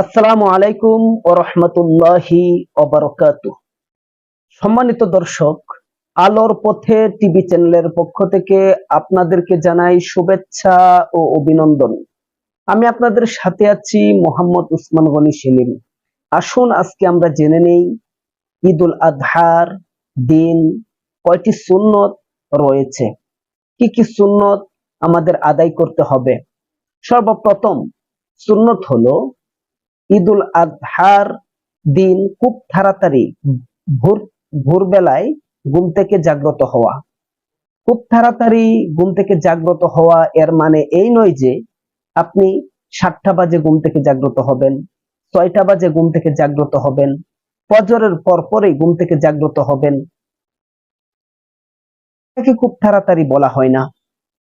আসসালামু আলাইকুম ও রহমতুল্লাহি সম্মানিত দর্শক, আলোর পথে টিভি চ্যানেলের পক্ষ থেকে আপনাদেরকে জানাই শুভেচ্ছা ও অভিনন্দন। আমি আপনাদের সাথে আছি মোহাম্মদ উসমান গনি সেলিম। আসুন, আজকে আমরা জেনে নেই, ঈদুল আধার দিন কয়টি সুন্নত রয়েছে? কি কি সুন্নত আমাদের আদায় করতে হবে? সর্বপ্রথম সুন্নত হলো ঈদুল আজহার দিন খুব তাড়াতাড়ি, ভোর, ভোরবেলায় ঘুম থেকে জাগ্রত হওয়া। খুব তাড়াতাড়ি ঘুম থেকে জাগ্রত হওয়া এর মানে এই নয় যে আপনি সাতটা বাজে ঘুম থেকে জাগ্রত হবেন, ছয়টা বাজে ঘুম থেকে জাগ্রত হবেন, ফজরের পর পরেই ঘুম থেকে জাগ্রত হবেন। এটাকে খুব তাড়াতাড়ি বলা হয় না।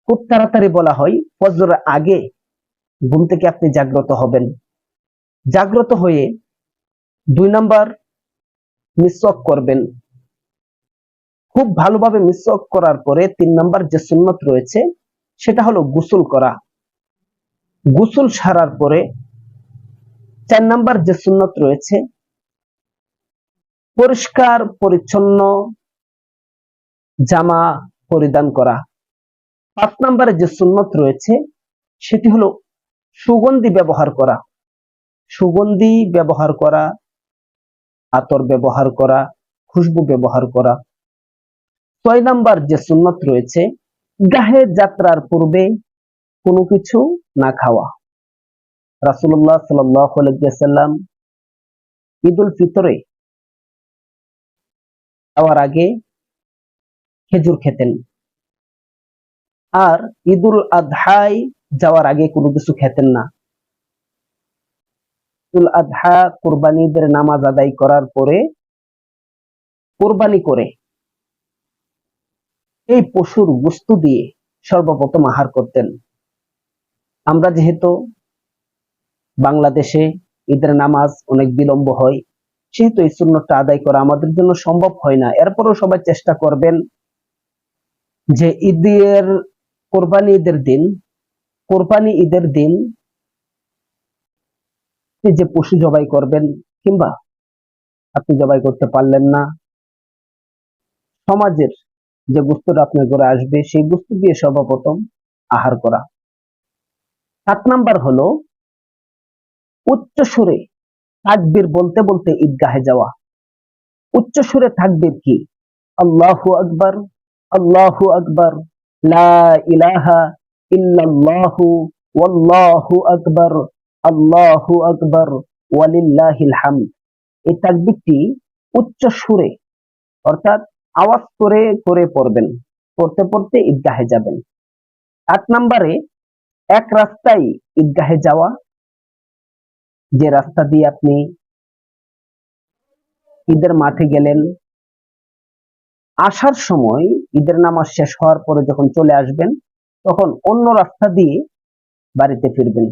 খুব তাড়াতাড়ি বলা হয় ফজরের আগে ঘুম থেকে আপনি জাগ্রত হবেন। জাগ্রত হয়ে দুই নাম্বার মিসওয়াক করবেন। খুব ভালোভাবে মিসওয়াক করার পরে তিন নাম্বার যে সুন্নত রয়েছে, সেটা হলো গোসল করা। গোসল সারার পরে চার নাম্বার যে সুন্নত রয়েছে, পরিষ্কার, পরিচ্ছন্ন জামা পরিধান করা। পাঁচ নাম্বারে যে সুন্নত রয়েছে, সেটি হলো সুগন্ধি ব্যবহার করা। সুগন্ধি ব্যবহার করা, আতর ব্যবহার করা, খুশবু ব্যবহার করা। ছয় নাম্বার যে সুন্নত রয়েছে, গাহে যাত্রার পূর্বে কোনো কিছু না খাওয়া। রাসুল্লাহ সাল্লাম ঈদুল ফিতরে যাওয়ার আগে খেজুর খেতেন। আর ঈদুল আজহায় যাওয়ার আগে কোনো কিছু খেতেন না। ঈদুল আজহা কোরবানিদের নামাজ আদায় করার পরে কোরবানি করে এই পশুর বস্তু দিয়ে সর্বপ্রথম আহার করতেন। আমরা যেহেতু বাংলাদেশে ঈদের নামাজ অনেক বিলম্ব হয়, সেহেতু এই শূন্যটা আদায় করা আমাদের জন্য সম্ভব হয় না। এরপরও সবাই চেষ্টা করবেন যে ঈদের কোরবানি ঈদের দিন, কোরবানি ঈদের দিন যে পশু জবাই করবেন, কিংবা আপনি জবাই করতে পারলেন না, সমাজের যে গুস্তটা আপনার ঘরে আসবে, সেই গুস্তু দিয়ে সর্বপ্রথম আহার করা। সাত নাম্বার হলো উচ্চ সুরে তাকবীর বলতে বলতে ঈদগাহে যাওয়া। উচ্চ সুরে তাকবীর কি? আল্লাহু আকবার আল্লাহু আকবার, লা ইলাহা ইল্লাল্লাহু, ওয়াল্লাহু আকবার। আল্লাহু আকবার, ওয়ালিল্লাহিল হামদ। এই তাকবীরটি উচ্চ সুরে, অর্থাৎ আওয়াজ করে করে পড়বেন। পড়তে পড়তে ঈদগাহে যাবেন। আট নম্বরে, এক রাস্তায় ঈদগাহে যাওয়া। যে রাস্তা দিয়ে আপনি ঈদের মাঠে গেলেন, আসার সময় ঈদের নামাজ শেষ হওয়ার পরে যখন চলে আসবেন, তখন অন্য রাস্তা দিয়ে বাড়িতে ফিরবেন।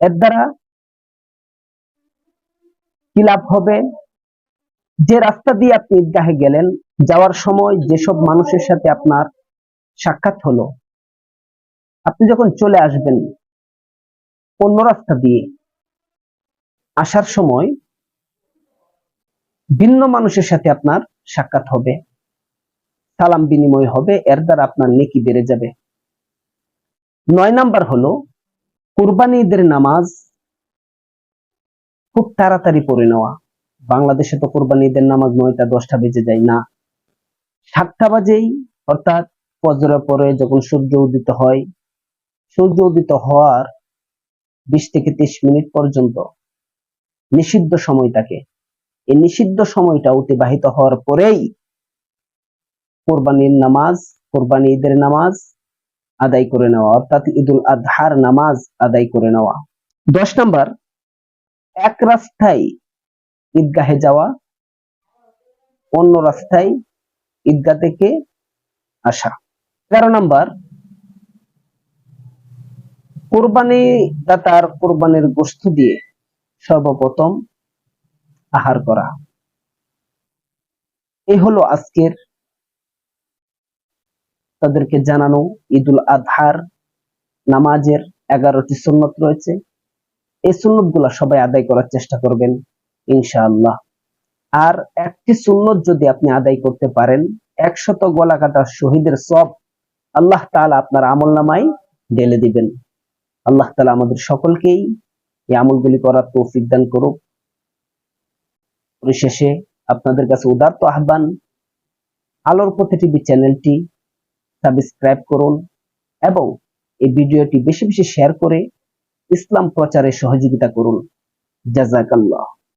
এর দ্বারা কি লাভ হবে? যে রাস্তা দিয়ে আপনি ঈদগাহে গেলেন, যাওয়ার সময় যেসব মানুষের সাথে আপনার সাক্ষাৎ হলো, আপনি যখন চলে আসবেন অন্য রাস্তা দিয়ে, আসার সময় ভিন্ন মানুষের সাথে আপনার সাক্ষাৎ হবে, সালাম বিনিময় হবে, এর দ্বারা আপনার নেকি বেড়ে যাবে। নয় নাম্বার হলো কুরবানি ঈদের নামাজ খুব তাড়াতাড়ি পড়ে নেওয়া। বাংলাদেশে তো কোরবানি ঈদের নামাজ নয়টা, দশটা বেজে যায় না। সাতটা বাজেই অর্থাৎ ফজরের পরে যখন সূর্য উদিত হয়, সূর্য উদিত হওয়ার বিশ থেকে ত্রিশ মিনিট পর্যন্ত নিষিদ্ধ সময়টাকে এই নিষিদ্ধ সময়টা অতিবাহিত হওয়ার পরেই কোরবানির নামাজ, কোরবানি ঈদের নামাজ আদায় করে নেওয়া, অর্থাৎ ঈদুল আজহার নামাজ আদায় করে নেওয়া। দশ নাম্বার, এক রাস্তায় ঈদগাহে যাওয়া, অন্য রাস্তায় ঈদগাহ থেকে আসা। তেরো নাম্বার কোরবানি দাতার কোরবানির গোষ্ঠ দিয়ে সর্বপ্রথম আহার করা। এই হলো আজকের তাদেরকে জানানো ঈদুল আজহার নামাজের এগারোটি সুন্নত রয়েছে। এই সুন্নতগুলা সবাই আদায় করার চেষ্টা করবেন, ইনশাআল্লাহ। আর একটি সুন্নত যদি আপনি আদায় করতে পারেন, একশত গলা কাটা শহীদের সব আল্লাহ তালা আপনার আমল নামাই ঢেলে দিবেন। আল্লাহ তালা আমাদের সকলকেই এই আমলগুলি করার তৌফিক দান করুক। পরিশেষে আপনাদের কাছে উদারত আহ্বান, আলোর পথে টিভি চ্যানেলটি সাবস্ক্রাইব করুন এবং এই ভিডিওটি বেশি বেশি শেয়ার করে ইসলাম প্রচারে সহযোগিতা করুন। জাজাকাল্লাহ।